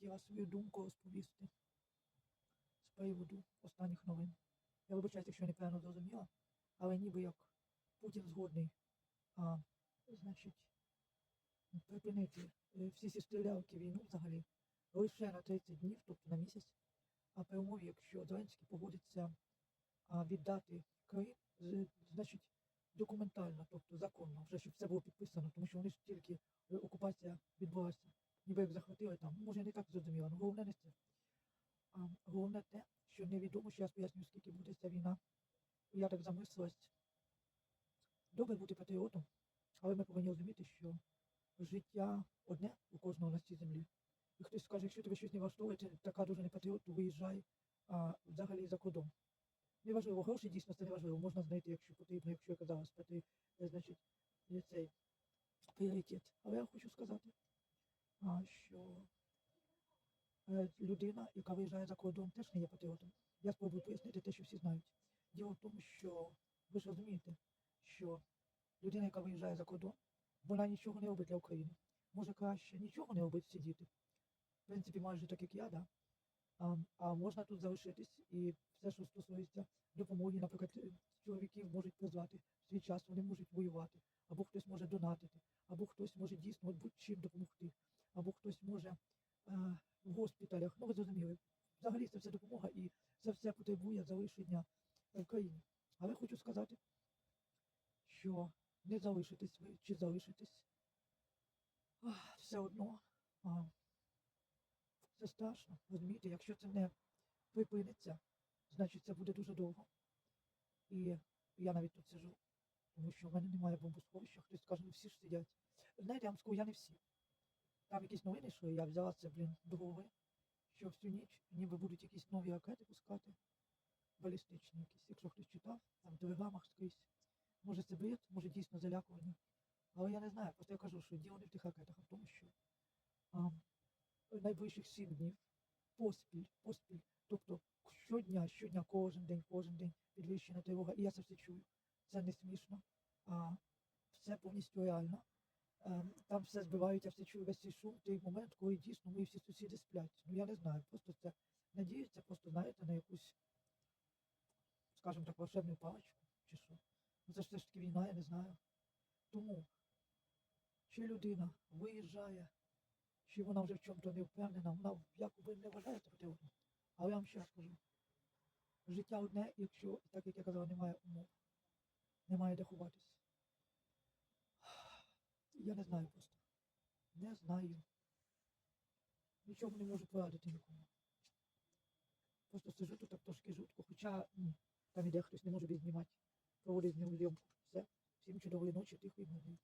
хотіла свою думку розповісти. З приводу останніх новин. Я вибачаюся, якщо я неправильно зрозуміла, але ніби як Путін згодний, а, значить, припинити е, всі ці стрілялки війну взагалі лише на 30 днів, тобто на місяць, а при умові, якщо Зеленський погодиться віддати Крим, значить, документально, тобто законно, вже щоб все було підписано, тому що вони ж тільки е, окупація відбулася, ніби як захватили там. Може, я не так зрозуміла, але головне не це. А, головне те, що невідомо, що я поясню, скільки буде ця війна. І я так замислилась. Добре бути патріотом, але ми повинні розуміти, що життя одне у кожного на цій землі. І хтось скаже, якщо тебе щось не влаштовує, ти така дуже не патріот, то виїжджай а, взагалі за кордон. Неважливо, гроші дійсно це неважливо, можна знайти, якщо потрібно, якщо я казала спати, е, значить, е, цей пріоритет. Але я хочу сказати, а, що е, людина, яка виїжджає за кордон, теж не є патріотом. Я спробую пояснити те, що всі знають. Діло в тому, що ви ж розумієте, що людина, яка виїжджає за кордон, вона нічого не робить для України. Може краще нічого не робити сидіти. В принципі, майже так, як я, да? а, а можна тут залишитись і все, що стосується допомоги, наприклад, чоловіків можуть призвати в свій час, вони можуть воювати, або хтось може донатити, або хтось може дійсно будь-чим допомогти, або хтось може е, в госпіталях. Ну, ви зрозуміли, взагалі це все допомога і це все потребує залишення в країні. Але хочу сказати, що не залишитесь ви чи залишитесь, ах, все одно. Це страшно, розумієте, якщо це не припиниться, значить це буде дуже довго. І я навіть тут сижу, тому що в мене немає бомбосховища, хтось скаже, ну всі ж сидять. Знаєте, я вам скажу, я не всі. Там якісь новини йшли, я взяла це, блін, до голови, що всю ніч ніби будуть якісь нові ракети пускати, балістичні якісь, якщо хтось читав, там в телеграмах скрізь. Може це бред, може дійсно залякування. Але я не знаю, просто я кажу, що діло не в тих ракетах, а в тому, що а, найближчих сім днів поспіль, поспіль. Тобто щодня, щодня, кожен день, кожен день підвищена тривога. І я це все чую. Це не смішно, а все повністю реально. Ем, Там все збивають, я все чую весь цей шум той момент, коли дійсно мої всі сусіди сплять. Ну я не знаю, просто це надіються, просто знаєте, на якусь, скажімо так, волшебну паличку чи що. Ну це ж все ж таки війна, я не знаю. Тому, чи людина виїжджає, чи вона вже в чому-то не впевнена, вона якоби не вважається патріотом. Але я вам ще раз кажу, життя одне, якщо, так як я казала, немає умов, немає де ховатись. Я не знаю просто. Не знаю. Нічого не можу порадити нікому. Просто сижу тут так трошки жутко, хоча ні, там іде хтось не може відзнімати, проводить з ним зйомку. Все. Всім чудової ночі, тихої мирної.